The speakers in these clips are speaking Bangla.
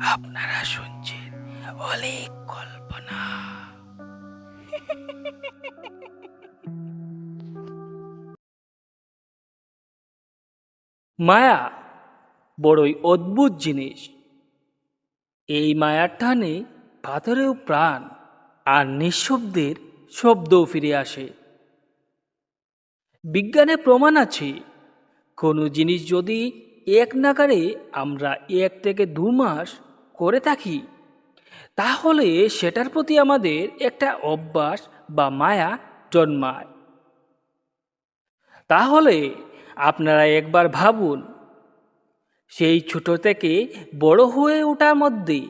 আপনারা শুনছেন অনেক কল্পনা। মায়া, বড়ই অদ্ভুত জিনিস। এই মায়ার টানে পাথরেও প্রাণ আর নিঃশব্দের শব্দও ফিরে আসে। বিজ্ঞানে প্রমাণ আছে, কোনো জিনিস যদি এক নাগারে আমরা এক থেকে দু মাস করে থাকি। তাহলে সেটার প্রতি আমাদের একটা অভ্যাস বা মায়া জন্মায়। তাহলে আপনারা একবার ভাবুন, সেই ছোট থেকে বড় হয়ে ওঠার মধ্যে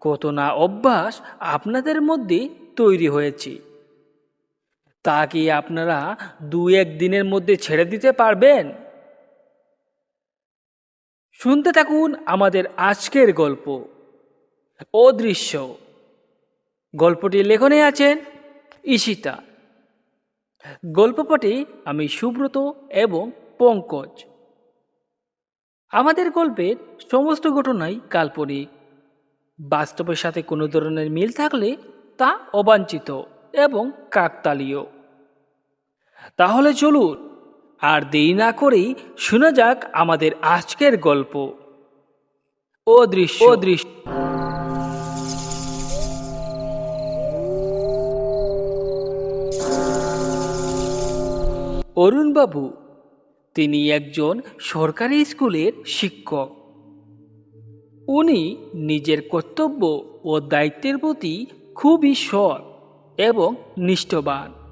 কত না অভ্যাস আপনাদের মধ্যে তৈরি হয়েছে। তা কি আপনারা দু এক দিনের মধ্যে ছেড়ে দিতে পারবেন? শুনতে থাকুন আমাদের আজকের গল্প। অদৃশ্য। গল্পটির লেখনে আছেন ঈশিতা। গল্পপটে আমি সুব্রত এবং পঙ্কজ। আমাদের গল্পের সমস্ত ঘটনাই কাল্পনিক। বাস্তবের সাথে কোনো ধরনের মিল থাকলে তা অবাঞ্ছিত এবং কাকতালীয়। তাহলে চলুন আর দেরি না করেই শোনা যাক আমাদের আজকের গল্প। অদৃশ্য অদৃশ্য অরুণবাবু তিনি একজন সরকারি স্কুলের শিক্ষক। উনি নিজের কর্তব্য ও দায়িত্বের প্রতি খুবই সৎ এবং নিষ্ঠবান।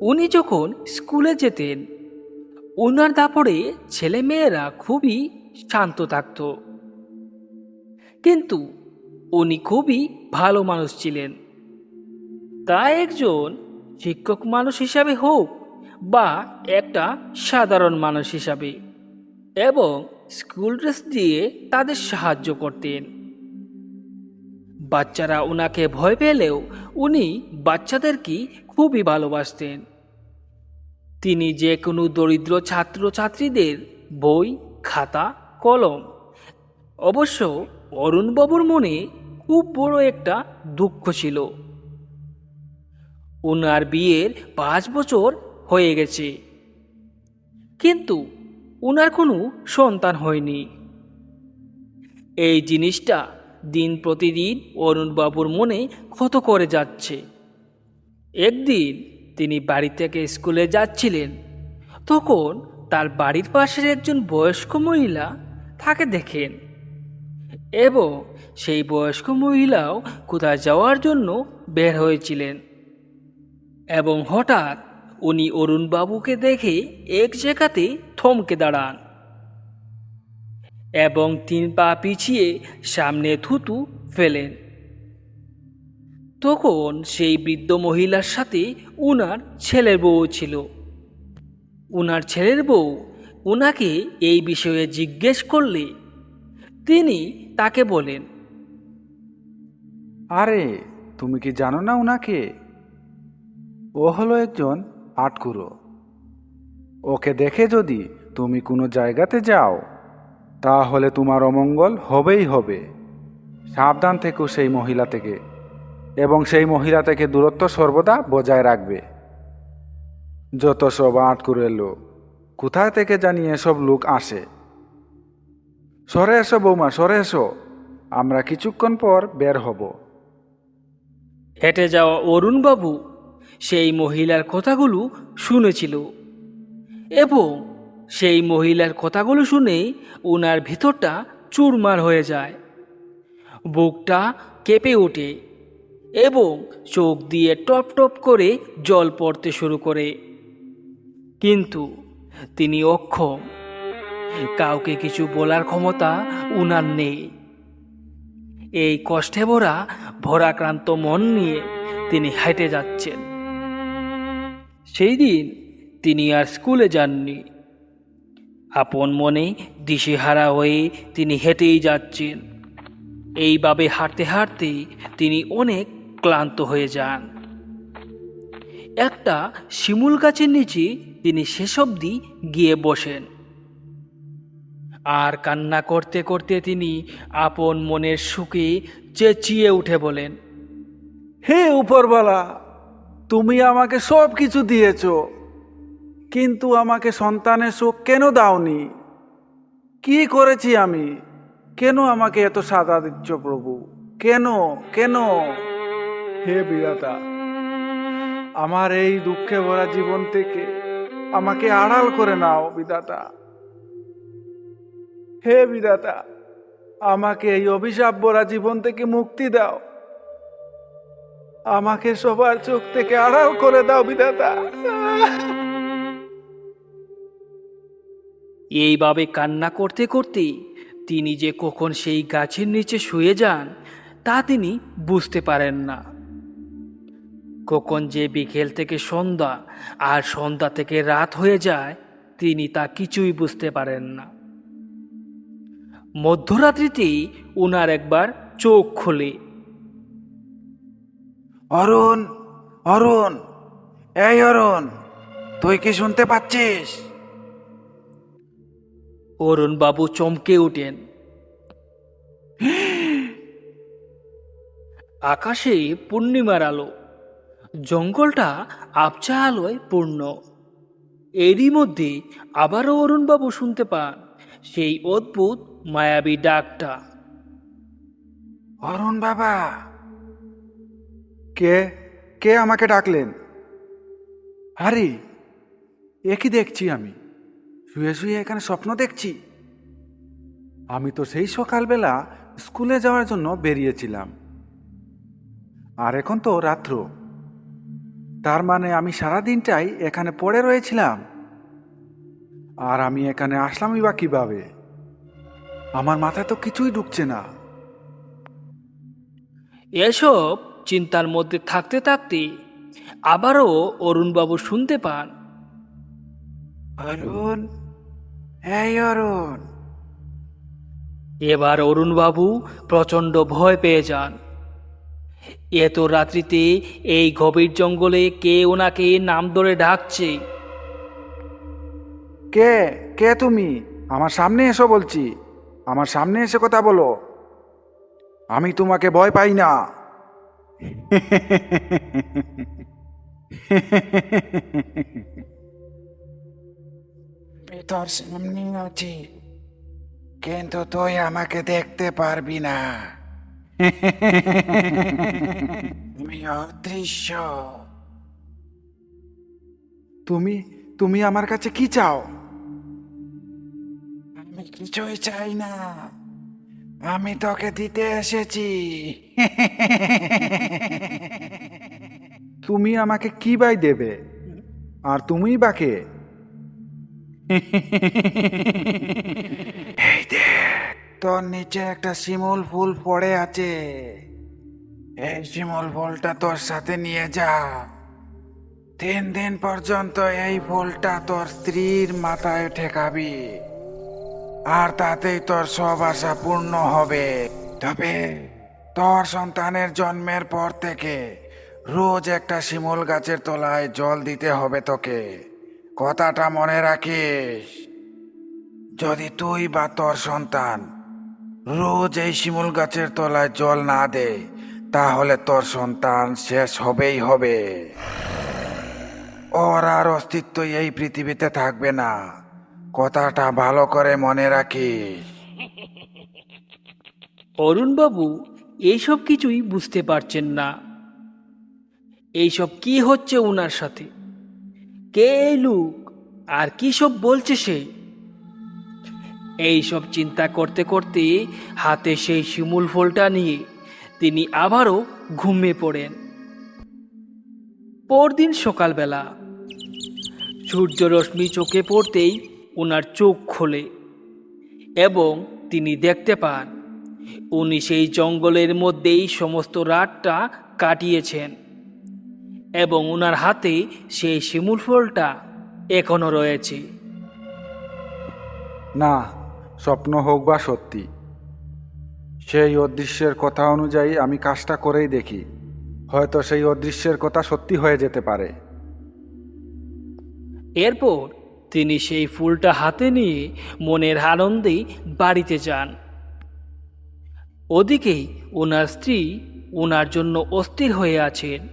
উনি যখন স্কুলে যেতেন, ওনার দাপড়ে ছেলেমেয়েরা খুবই শান্ত থাকত। কিন্তু উনি খুবই ভালো মানুষ ছিলেন। তা একজন শিক্ষক মানুষ হিসাবে হোক বা একটা সাধারণ মানুষ হিসাবে এবং স্কুল ড্রেস দিয়ে তাদের সাহায্য করতেন। বাচ্চারা ওনাকে ভয় পেলেও উনি বাচ্চাদেরকে খুবই ভালোবাসতেন। তিনি যে কোনো দরিদ্র ছাত্রছাত্রীদের বই, খাতা, কলম, অবশ্য অরুণবাবুর মনে খুব বড় একটা দুঃখ ছিল। ওনার বিয়ের পাঁচ বছর হয়ে গেছে। কিন্তু ওনার কোনো সন্তান হয়নি। এই জিনিসটা দিন প্রতিদিন অরুণবাবুর মনে ক্ষত করে যাচ্ছে। একদিন তিনি বাড়ি থেকে স্কুলে যাচ্ছিলেন। তখন তার বাড়ির পাশের একজন বয়স্ক মহিলা তাকে দেখেন এবং সেই বয়স্ক মহিলাও কোথায় যাওয়ার জন্য বের হয়েছিলেন এবং হঠাৎ উনি অরুণবাবুকে দেখে এক জায়গাতে থমকে দাঁড়ান এবং তিন পা পিছিয়ে সামনে থুতু ফেলেন। তখন সেই বৃদ্ধ মহিলার সাথে উনার ছেলের বউ ছিল। উনার ছেলের বউ উনাকে এই বিষয়ে জিজ্ঞেস করলে তিনি তাকে বলেন, আরে, তুমি কি জানো না ওনাকে ও হলো একজন আটকুরো। ওকে দেখে যদি তুমি কোনো জায়গাতে যাও, তাহলে তোমার অমঙ্গল হবেই হবে। সাবধান থেকো সেই মহিলা থেকে। এবং সেই মহিলা থেকে দূরত্ব সর্বদা বজায় রাখবে। যত সব আটকুরের লোক, কোথায় থেকে জানি এসব লোক আসে? সরে এসো বৌমা, সরে এসো। আমরা কিছুক্ষণ পর বের হব। হেঁটে যাওয়া অরুণবাবু সেই মহিলার কথাগুলো শুনেছিল এবং সেই মহিলার কথাগুলো শুনে ওনার ভিতরটা চুরমার হয়ে যায়। বুকটা কেঁপে ওঠে। এবং চোখ দিয়ে টপ টপ করে জল পড়তে শুরু করে। কিন্তু তিনি অক্ষম। কাউকে কিছু বলার ক্ষমতা উনার নেই। এই কষ্টে ভরা, ভরাক্রান্ত মন নিয়ে তিনি হেঁটে যাচ্ছেন। সেই দিন তিনি আর স্কুলে যাননি। আপন মনে দিশেহারা হয়ে তিনি হেঁটেই যাচ্ছেন। এইভাবে হাঁটতে হাঁটতে তিনি অনেক ক্লান্ত হয়ে যান। একটা শিমুল গাছের নিচে তিনি শেষ অবধি গিয়ে বসেন। আর কান্না করতে করতে তিনি আপন মনের সুখে চেঁচিয়ে উঠে বলেন, হে উপরবালা তুমি আমাকে সব কিছু দিয়েছ, কিন্তু আমাকে সন্তানের সুখ কেন দাওনি? কি করেছি আমি? কেন আমাকে এত সাদা দিচ্ছ প্রভু? কেন? কেন? হে বিরাতা আমার এই দুঃখে ভরা জীবন থেকে আমাকে আড়াল করে নাও বিধাতা। হে বিধাতা, আমাকে এই অভিশাপ ভরা জীবন থেকে মুক্তি দাও। আমাকে সবার চোখ থেকে আড়াল করে দাও বিধাতা। এইভাবে কান্না করতে করতে তিনি যে কখন সেই গাছের নিচে শুয়ে যান, তা তিনি বুঝতে পারেন না। কখন যে বিকেল থেকে সন্ধ্যা আর সন্ধ্যা থেকে রাত হয়ে যায় তিনি তা কিছুই বুঝতে পারেন না। মধ্যরাত্রিতেই ওনার একবার চোখ খোলে। অরুণ অরুণ এই অরুণ তুই কি শুনতে পাচ্ছিস? অরুণবাবু চমকে উঠেন। আকাশে পূর্ণিমার আলো। জঙ্গলটা আবচা আলোয় পূর্ণ। এরই মধ্যে আবারও অরুণবাবু শুনতে পান সেই অদ্ভুত মায়াবী ডাকটা। অরুণ বাবা কে কে আমাকে ডাকলেন? আরে, এ কি দেখছি আমি? শুয়ে শুয়ে এখানে স্বপ্ন দেখছি। আমি তো সেই সকালবেলা স্কুলে যাওয়ার জন্য বেরিয়েছিলাম। আর এখন তো রাত্র। তার মানে আমি সারা দিনটাই এখানে পড়ে রয়েছিলাম। আর আমি এখানে আসলামই বা কীভাবে? আমার মাথায় তো কিছুই ঢুকছে না। এসব চিন্তার মধ্যে থাকতে থাকতে আবারও অরুণবাবু শুনতে পান। অরুণ এই অরুণ। এবার অরুণবাবু প্রচণ্ড ভয় পেয়ে যান। এত রাত্রিতে এই গভীর জঙ্গলে কে ওনাকে নাম ধরে ডাকছে? কে? কে তুমি? আমার সামনে এসো বলছি। আমার সামনে এসে কথা বলো। আমি তোমাকে ভয় পাই না। তোর সামনে আছি। কিন্তু তুই আমাকে দেখতে পারবি না। তুমি তুমি আমার কাছে কি চাও? আমি কিছুই চাই না। আমি তোকে দিতে এসেছি। তুমি আমাকে কি বাই দেবে? আর তুমিই বাকে এই দেখ। তোর নিচে একটা শিমুল ফুল পড়ে আছে। এই শিমুল ফুলটা তোর সাথে নিয়ে যা। তিন দিন পর্যন্ত এই ফুলটা তোর স্ত্রীর মাথায় ঠেকাবি। আর তাতেই তোর সব আশা পূর্ণ হবে। তবে তোর সন্তানের জন্মের পর থেকে রোজ একটা শিমুল গাছের তলায় জল দিতে হবে তোকে। কথাটা মনে রাখিস। যদি তুই বা তোর সন্তান রোজ এই শিমুল গাছের তলায় জল না দে, তাহলে তোর সন্তান শেষ হবেই হবে। ওর আর অস্তিত্ব এই পৃথিবীতে থাকবে না। কথাটা ভালো করে মনে রাখিস। অরুণবাবু এইসব কিছুই বুঝতে পারছেন না। এইসব কি হচ্ছে ওনার সাথে? কে এই লোক? আর কি সব বলছে সে? এইসব চিন্তা করতে করতে হাতে সেই শিমুল ফলটা নিয়ে তিনি আবারও ঘুমিয়ে পড়েন। পরদিন সকালবেলা সূর্য রশ্মি চোখে পড়তেই ওনার চোখ খোলে এবং তিনি দেখতে পান, উনি সেই জঙ্গলের মধ্যেই সমস্ত রাতটা কাটিয়েছেন এবং ওনার হাতে সেই শিমুল ফলটা এখনও রয়েছে। না স্বপ্ন হোক বা সত্যি, সেই অদৃশ্যের কথা অনুযায়ী আমি কাজটা করেই দেখি। হয়তো সেই অদৃশ্যের কথা সত্যি হয়ে যেতে পারে। এরপর তিনি সেই ফুলটা হাতে নিয়ে মনের আনন্দে বাড়িতে যান। ওদিকেই ওনার স্ত্রী ওনার জন্য অস্থির হয়ে আছেন।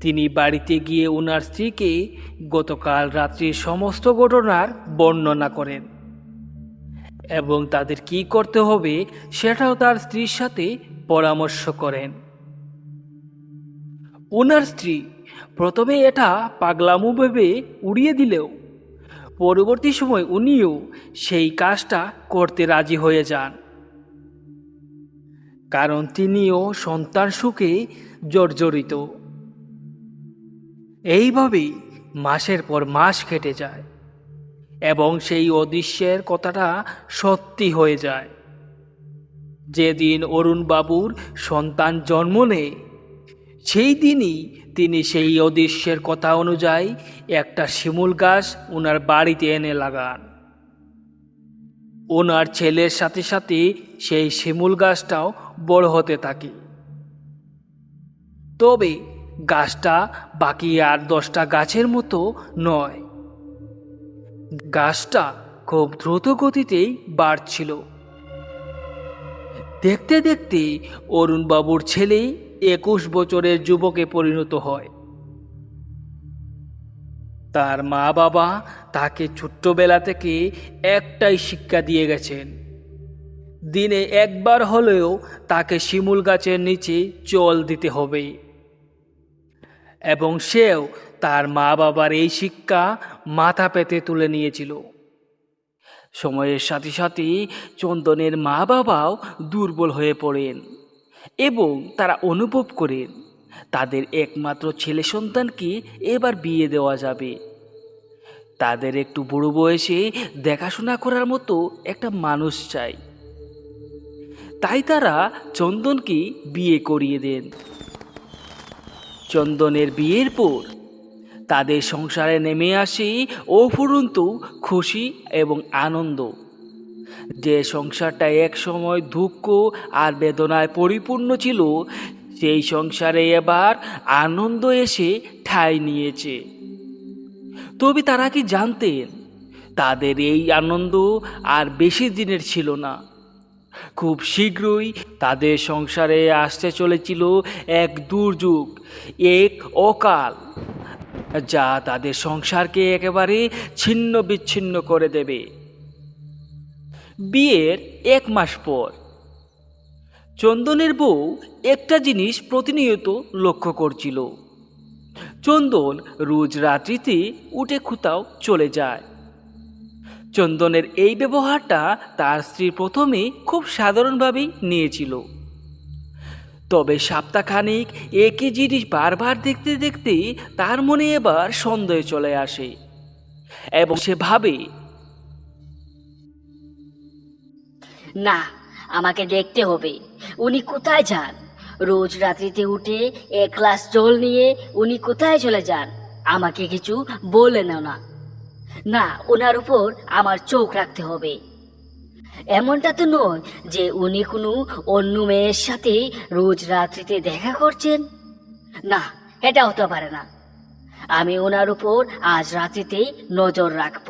তিনি বাড়িতে গিয়ে ওনার স্ত্রীকে গতকাল রাত্রির সমস্ত ঘটনার বর্ণনা করেন। এবং তাদের কি করতে হবে সেটাও তার স্ত্রীর সাথে পরামর্শ করেন। ওনার স্ত্রী প্রথমে এটা পাগলামু ভেবে উড়িয়ে দিলেও পরবর্তী সময় উনিও সেই কাজটা করতে রাজি হয়ে যান। কারণ তিনিও সন্তান সুখে জর্জরিত। এইভাবেই মাসের পর মাস কেটে যায়। এবং সেই অদৃশ্যের কথাটা সত্যি হয়ে যায়। যেদিন অরুণ বাবুর সন্তান জন্ম নেয়, সেই দিনই তিনি সেই অদৃশ্যের কথা অনুযায়ী একটা শিমুল গাছ ওনার বাড়িতে এনে লাগান। ওনার ছেলের সাথে সাথে সেই শিমুল গাছটাও বড় হতে থাকে। তবে গাছটা বাকি আর দশটা গাছের মতো নয়। গাছটা খুব দ্রুত গতিতেই বাড়ছিল। দেখতে দেখতে অরুণবাবুর ছেলে একুশ বছরের যুবকে পরিণত হয়। তার মা বাবা তাকে ছোট্টবেলা থেকে একটাই শিক্ষা দিয়ে গেছেন। দিনে একবার হলেও তাকে শিমুল গাছের নিচে জল দিতে হবে। এবং সেও তার মা বাবার এই শিক্ষা মাথা পেতে তুলে নিয়েছিল। সময়ের সাথে সাথে চন্দনের মা বাবাও দুর্বল হয়ে পড়েন এবং তারা অনুভব করেন, তাদের একমাত্র ছেলে সন্তানকে এবার বিয়ে দেওয়া যাবে। তাদের একটু বুড়ো বয়সে দেখাশোনা করার মতো একটা মানুষ চাই। তাই তারা চন্দনকে বিয়ে করিয়ে দেন। চন্দনের বিয়ের পর তাদের সংসারে নেমে আসে অফুরন্ত খুশি এবং আনন্দ। যে সংসারটা এক সময় দুঃখ আর বেদনায় পরিপূর্ণ ছিল, সেই সংসারে এবার আনন্দ এসে ঠাঁই নিয়েছে। তবে তারা কি জানতেন, তাদের এই আনন্দ আর বেশি দিনের ছিল না। খুব শীঘ্রই তাদের সংসারে আসতে চলেছিল এক দুর্যোগ, এক অকাল। যা তাদের সংসারকে একেবারে ছিন্ন বিচ্ছিন্ন করে দেবে। বিয়ের এক মাস পর চন্দনের বউ একটা জিনিস প্রতিনিয়ত লক্ষ্য করছিল। চন্দন রোজ রাত্রিতে উঠে খুতাও চলে যায়। চন্দনের এই ব্যবহারটা তার স্ত্রী প্রথমে খুব সাধারণভাবেই নিয়েছিল। তবে সপ্তাহখানিক একই জিনিস বারবার দেখতে দেখতে তার মনে এবার সন্দেহ চলে আসে। এবং সে ভাবে, না, আমাকে দেখতে হবে। উনি কোথায় যান? রোজ রাত্রিতে উঠে এক গ্লাস জল নিয়ে উনি কোথায় চলে যান? আমাকে কিছু বললেন না। না ওনার উপর আমার চোখ রাখতে হবে। এমনটা তো নয় যে উনি কোনো অন্য মেয়ের সাথে রোজ রাত্রিতে দেখা করছেন। না, এটা হতে পারে না। আমি ওনার উপর আজ রাত্রিতেই নজর রাখব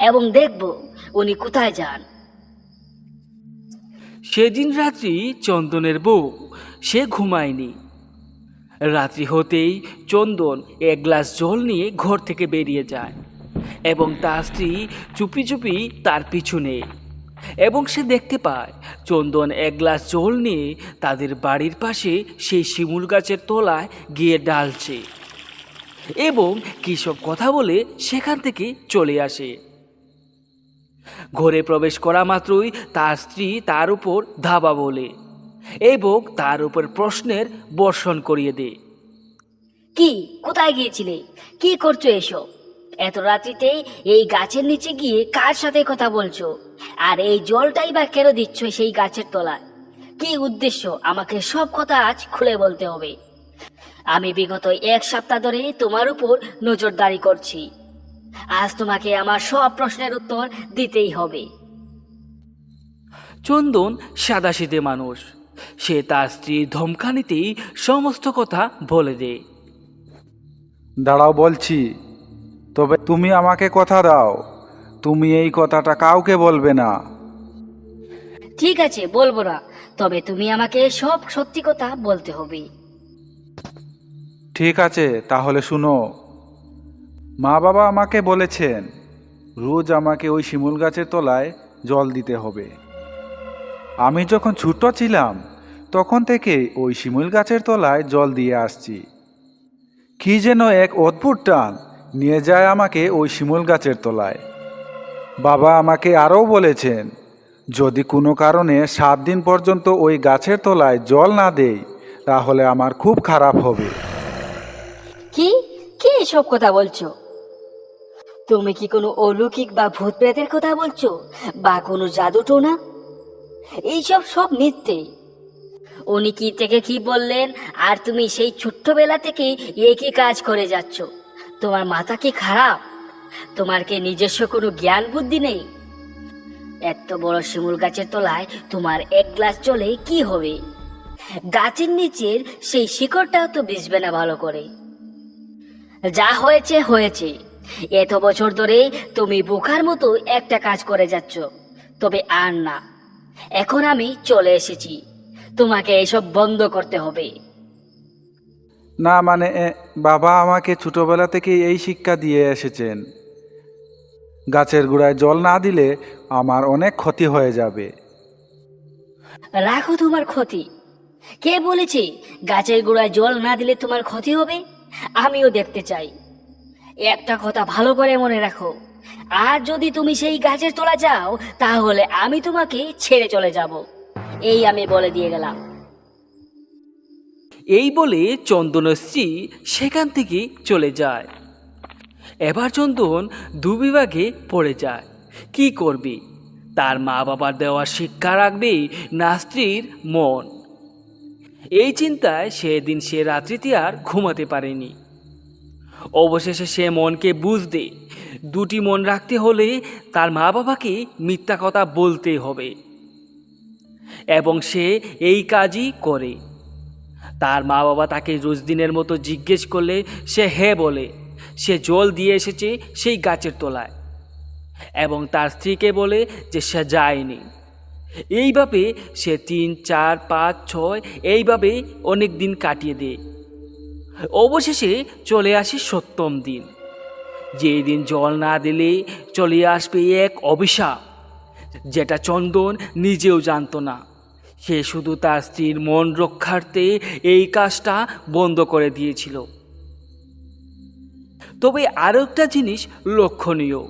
এবং দেখব উনি কোথায় যান। সেদিন রাত্রি চন্দনের বউ, সে ঘুমায়নি। রাত্রি হতেই চন্দন এক গ্লাস জল নিয়ে ঘর থেকে বেরিয়ে যায় এবং তার স্ত্রী চুপি চুপি তার পিছু নেয়। এবং সে দেখতে পায়, চন্দন এক গ্লাস জল নিয়ে তাদের বাড়ির পাশে সেই শিমুল গাছের তলায় গিয়ে ডালছে এবং কী সব কথা বলে সেখান থেকে চলে আসে। ঘরে প্রবেশ করা মাত্রই তার স্ত্রী তার উপর ধাবা বলে এবং তার উপর প্রশ্নের বর্ষণ করিয়ে দেয়। কি? কোথায় গিয়েছিলে? কি করছ এসব? এত রাত্রিতেই এই গাছের নিচে গিয়ে কার সাথে কথা বলছো? আর এই জলটাই বা কেন দিচ্ছ সেই গাছের তলায়? কি উদ্দেশ্য? আমাকে সব কথা আজ খুলে বলতে হবে। আমি বিগত এক সপ্তাহ ধরে তোমার উপর নজরদারি করছি। আজ তোমাকে আমার সব প্রশ্নের উত্তর দিতেই হবে। চন্দন সাদাশীতে মানুষ। সে তার স্ত্রীর ধমকানিতেই সমস্ত কথা বলে দেয় দাঁড়াও বলছি তবে তুমি আমাকে কথা দাও। তুমি এই কথাটা কাউকে বলবে না। ঠিক আছে বলব না। তবে তুমি আমাকে সব সত্যি কথা বলতে হবে। ঠিক আছে তাহলে শুনো। মা বাবা আমাকে বলেছেন রোজ আমাকে ওই শিমুল গাছের তলায় জল দিতে হবে। আমি যখন ছোট ছিলাম তখন থেকে ওই শিমুল গাছের তলায় জল দিয়ে আসছি। কি যেন এক অদ্ভুত টান। নিয়ে যায় আমাকে ওই শিমুল গাছের তলায়। বাবা আমাকে আরও বলেছেন, যদি কোনো কারণে সাত দিন পর্যন্ত ওই গাছের তলায় জল না দেই, তাহলে আমার খুব খারাপ হবে। কি? কি এসব কথা বলছো? তুমি কি কোনো অলৌকিক বা ভূত প্রেতের কথা বলছো? বা কোনো জাদু টোনা এইসব সব মিথ্যে। উনি কি থেকে কি বললেন, আর তুমি সেই ছোট্টবেলা থেকে একই কাজ করে যাচ্ছ? তোমার মাথা কি খারাপ? তোমার কি নিজস্ব কোনো জ্ঞান বুদ্ধি নেই? এত বড় শিমুল গাছের তলায় তোমার এক গ্লাস চলে কি হবে? গাছের নিচের সেই শিকড়টাও তো ভিজবে না ভালো করে। যা হয়েছে হয়েছে। এত বছর ধরে তুমি বোকার মতো একটা কাজ করে যাচ্ছ, তবে আর না। এখন আমি চলে এসেছি। তোমাকে এসব বন্ধ করতে হবে। না মানে বাবা আমাকে ছোটোবেলা থেকে এই শিক্ষা দিয়ে এসেছেন। গাছের গোড়ায় জল না দিলে আমার অনেক ক্ষতি হয়ে যাবে। রাখো তোমার ক্ষতি। কে বলেছে গাছের গোড়ায় জল না দিলে তোমার ক্ষতি হবে? আমিও দেখতে চাই। একটা কথা ভালো করে মনে রাখো। আর যদি তুমি সেই গাছের তোলা যাও তাহলে আমি তোমাকে ছেড়ে চলে যাব। এই আমি বলে দিয়ে গেলাম। এই বলে চন্দনের স্ত্রী সেখান থেকে চলে যায়। এবার চন্দন দুবিভাগে পড়ে যায়। কি করবে? তার মা বাবার দেওয়া শিক্ষা রাখবে না স্ত্রীর মন। এই চিন্তায় সেদিন সে রাত্রিতে আর ঘুমাতে পারেনি। অবশেষে সে মনকে বুঝতে, দুটি মন রাখতে হলে তার মা বাবাকে মিথ্যা কথা বলতে হবে। এবং সে এই কাজই করে। তার মা বাবা তাকে রোজ দিনের মতো জিজ্ঞেস করলে সে হ্যাঁ বলে, সে জল দিয়ে এসেছে সেই গাছের তলায়। এবং তার স্ত্রীকে বলে যে সে যায়নি। এইভাবে সে তিন, চার, পাঁচ, ছয় এইভাবে অনেক দিন কাটিয়ে দেয়। অবশেষে চলে আসে সপ্তম দিন। যেই দিন জল না দিলে চলে আসবে এক অভিশাপ, যেটা চন্দন নিজেও জানতো না। সে শুধু তার স্ত্রীর মন রক্ষার্থে এই কাজটা বন্ধ করে দিয়েছিল। তবে আরও একটা জিনিস লক্ষণীয়।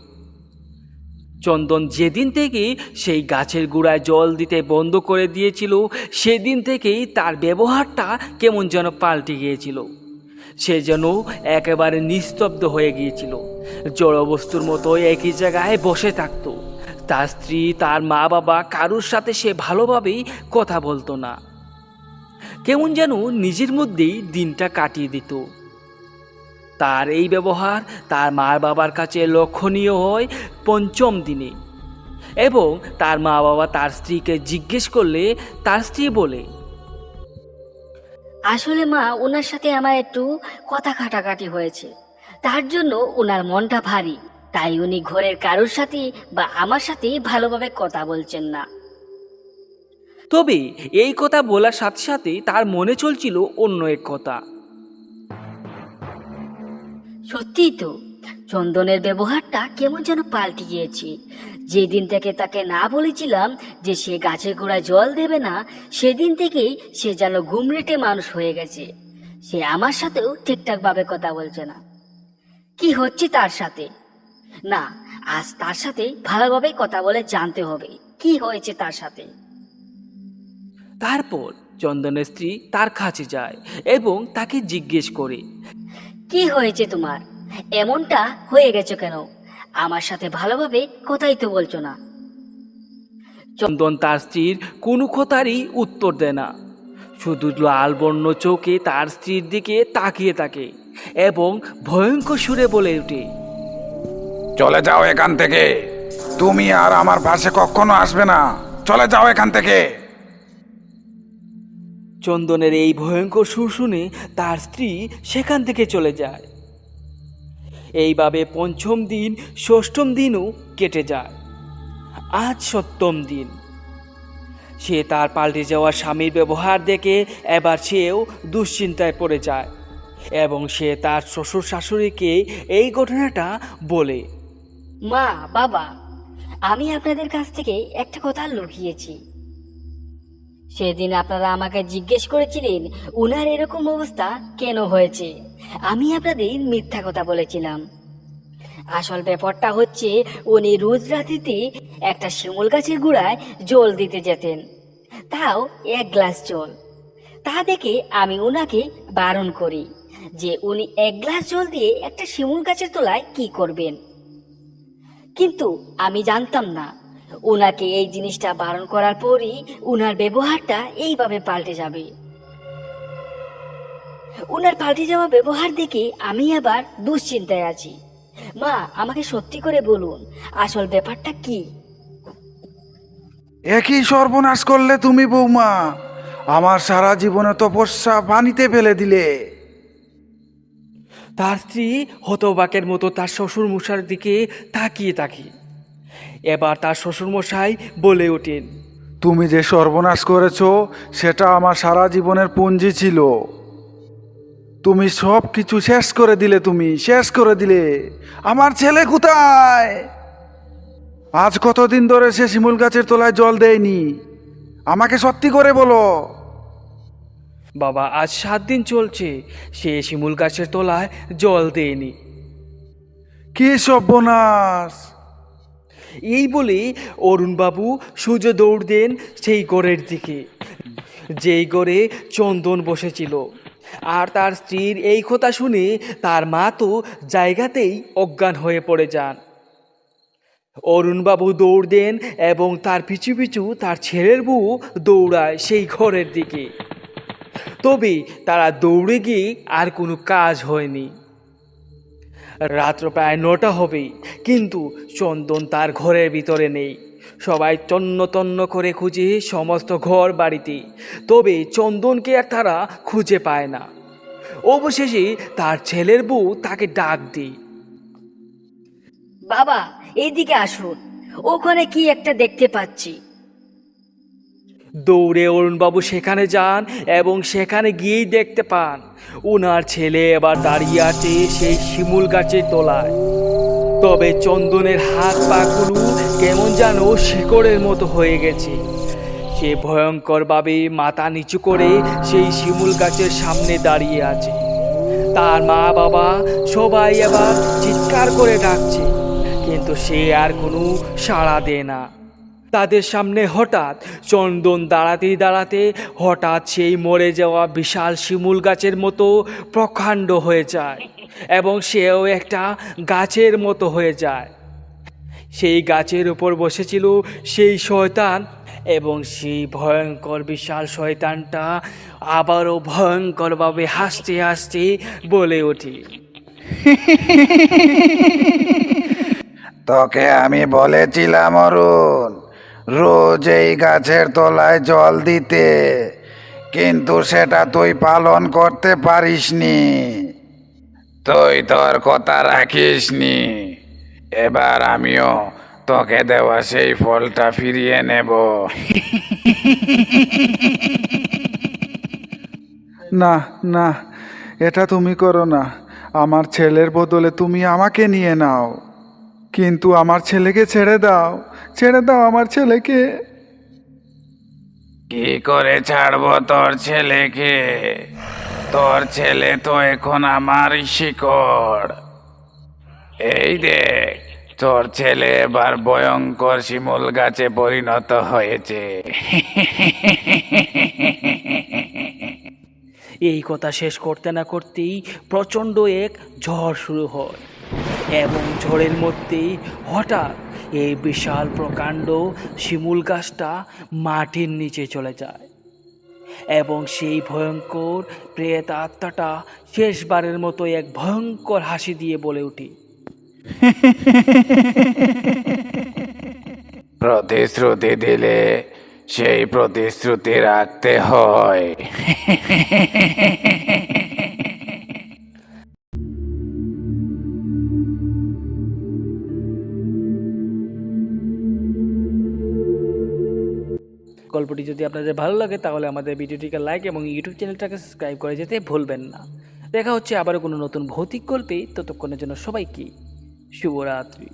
চন্দন যেদিন থেকে সেই গাছের গোড়ায় জল দিতে বন্ধ করে দিয়েছিল, সেদিন থেকেই তার ব্যবহারটা কেমন যেন পাল্টে গিয়েছিল। সে যেন একেবারে নিস্তব্ধ হয়ে গিয়েছিল। জড়বস্তুর মতো একই জায়গায় বসে থাকতো। তার স্ত্রী, তার মা বাবা কারুর সাথে সে ভালোভাবেই কথা বলতো না। কেমন যেন নিজের মধ্যেই দিনটা কাটিয়ে দিত। তার এই ব্যবহার তার মা বাবার কাছে লক্ষণীয় হয় পঞ্চম দিনে এবং তার মা বাবা তার স্ত্রীকে জিজ্ঞেস করলে তার স্ত্রী বলে, আসলে মা, ওনার সাথে আমার একটু কথা কাটাকাটি হয়েছে। তার জন্য ওনার মনটা ভারী। তাই উনি ঘরের কারোর সাথে বা আমার সাথে ভালোভাবে কথা বলছেন না। তবে এই কথা বলার সাথে সাথে তার মনে চলছিল অন্য এক কথা। সত্যিই তো চন্দনের ব্যবহারটা কেমন যেন পাল্টে গিয়েছে। যেদিন থেকে তাকে না বলেছিলাম যে সে গাছের গোড়ায় জল দেবে না সেদিন থেকেই সে যেন ঘুমরেটে মানুষ হয়ে গেছে। সে আমার সাথেও ঠিকঠাক ভাবে কথা বলছে না। কি হচ্ছে তার সাথে? না আজ তার সাথে ভালোভাবে কথা বলে জানতে হবে। কি হয়েছে তার সাথে? তারপর চন্দনের স্ত্রী তার কাছে যায় এবং তাকে জিজ্ঞেস করে কি হয়েছে তোমার? এমনটা হয়ে গেছে কেন? আমার সাথে ভালোভাবে কথাই তো বলছো না। চন্দন তার স্ত্রীর কোনো কথারই উত্তর দেয় না। শুধু লাল বর্ণ চোখে তার স্ত্রীর দিকে তাকিয়ে থাকে এবং ভয়ঙ্কর সুরে বলে ওঠে চলে যাও এখান থেকে। তুমি আর আমার পাশে কখনো আসবে না। চলে যাও এখান থেকে। চন্দনের এই ভয়ঙ্কর সুর শুনে তার স্ত্রী সেখান থেকে চলে যায়। এইভাবে পঞ্চম দিন, ষষ্ঠম দিনও কেটে যায়। আজ সপ্তম দিন। সে তার পাল্টে যাওয়া স্বামীর ব্যবহার দেখে এবার সেও দুশ্চিন্তায় পড়ে যায় এবং সে তার শ্বশুর শাশুড়িকে এই ঘটনাটা বলে। মা, বাবা, আমি আপনাদের কাছ থেকে একটা কথা লুকিয়েছি। সেদিন আপনারা আমাকে জিজ্ঞেস করেছিলেন, উনার এরকম অবস্থা কেন হয়েছে? আমি আপনাদের মিথ্যা কথা বলেছিলাম। আসল ব্যাপারটা হচ্ছে, উনি রোজ রাত্রিতে একটা শিমুল গাছের গুড়ায় জল দিতে যেতেন। তাও এক গ্লাস জল। তা দেখে আমি ওনাকে বারণ করি যে উনি এক গ্লাস জল দিয়ে একটা শিমুল গাছের তলায় কি করবেন। কিন্তু আমি জানতাম না। ওনাকে এই জিনিসটা বারণ করার পরই ওনার ব্যবহারটা এইভাবে পাল্টে যাবে। ওনার পাল্টে যাওয়া ব্যবহার দেখে আমি আবার দুশ্চিন্তায় আছি। মা, আমাকে সত্যি করে বলুন, আসল ব্যাপারটা কি? একই সর্বনাশ করলে তুমি বৌমা, আমার সারা জীবনে তপস্যা পানিতে ফেলে দিলে। তার স্ত্রী হতবাকের মতো তার শ্বশুর মশার দিকে তাকিয়ে তাকিয়ে এবার তার শ্বশুরমশাই বলে ওঠেন, তুমি যে সর্বনাশ করেছ, সেটা আমার সারা জীবনের পুঞ্জি ছিল। তুমি সব কিছু শেষ করে দিলে তুমি, শেষ করে দিলে। আমার ছেলে কোথায়? আজ কতদিন ধরে সে শিমুল গাছের তলায় জল দেয়নি। আমাকে সত্যি করে বলো। বাবা আজ সাত দিন চলছে। সে শিমুল গাছের তলায় জল দেয়নি। কি সর্বনাশ এই বলে অরুণবাবু সূর্য দৌড় দেন সেই গড়ের দিকে। যেই গড়ে চন্দন বসেছিল। আর তার স্ত্রীর এই কথা শুনে তার মা তো জায়গাতেই অজ্ঞান হয়ে পড়ে যান। অরুণবাবু দৌড় দেন এবং তার পিছু পিছু তার ছেলের বউ দৌড়ায় সেই ঘরের দিকে। তবে তারা দৌড়ে গিয়ে আর কোনো কাজ হয়নি। রাত্র প্রায় নটা হবেই কিন্তু চন্দন তার ঘরের ভিতরে নেই। সবাই তন্ন তন্ন করে খুঁজে সমস্ত ঘর বাড়িতে, তবে চন্দনকে আর তারা খুঁজে পায় না। অবশেষে তার ছেলের বউ তাকে ডাক দিই বাবা এইদিকে আসুন। ওখানে কি একটা দেখতে পাচ্ছি। দৌড়ে অরুণবাবু সেখানে যান এবং সেখানে গিয়েই দেখতে পান। ওনার ছেলে এবার দাঁড়িয়ে আছে সেই শিমুল গাছের তলায়। তবে চন্দনের হাত পাগুলো কেমন যেন শিকড়ের মতো হয়ে গেছে। সে ভয়ঙ্করভাবে মাথা নিচু করে সেই শিমুল গাছের সামনে দাঁড়িয়ে আছে। তার মা বাবা সবাই এবার চিৎকার করে ডাকছে, কিন্তু সে আর কোনো সাড়া দেয় না। তাদের সামনে হঠাৎ চন্দন দাঁড়াতে দাঁড়াতে হঠাৎ সেই মরে যাওয়া বিশাল শিমুল গাছের মতো প্রকাণ্ড হয়ে যায় এবং সেও একটা গাছের মতো হয়ে যায়। সেই গাছের উপর বসেছিল সেই শয়তান এবং সেই ভয়ঙ্কর বিশাল শয়তানটা আবারও ভয়ঙ্করভাবে হাসতে হাসতে বলে ওঠে। তোকে আমি বলেছিলাম অরুণ রোজ এই গাছের তলায় জল দিতে, কিন্তু সেটা তুই পালন করতে পারিসনি। তুই তোর কথা রাখিসনি। এবার আমিও তোকে দেওয়া সেই ফলটা ফিরিয়ে নেব। না না, এটা তুমি করো না। আমার ছেলের বদলে তুমি আমাকে নিয়ে নাও। কিন্তু আমার ছেলেকে ছেড়ে দাও। ছেড়ে দাও আমার ছেলেকে। কি করে ছাড়বো তোর ছেলেকে? তোর ছেলে তো এখন আমার শিকড়। এই দেখ তোর ছেলে এবার ভয়ঙ্কর শিমুল গাছে পরিণত হয়েছে। এই কথা শেষ করতে না করতেই প্রচণ্ড এক ঝড় শুরু হয়। এবং ঝড়ের মধ্যেই হঠাৎ এই বিশাল প্রকাণ্ড শিমুল গাছটা মাটির নিচে চলে যায়। এবং সেই ভয়ঙ্কর প্রেত আত্মাটা শেষবারের মতো এক ভয়ঙ্কর হাসি দিয়ে বলে উঠি প্রতিশ্রুতি দিলে সেই প্রতিশ্রুতি রাখতে হয়। ভিডিওটি যদি আপনাদের ভালো লাগে, তাহলে আমাদের ভিডিওটিকে লাইক এবং ইউটিউব চ্যানেলটাকে সাবস্ক্রাইব করে যেতে ভুলবেন না। দেখা হচ্ছে আবারও কোনো নতুন ভৌতিক গল্পে, ততক্ষণের জন্য সবাইকে শুভরাত্রি।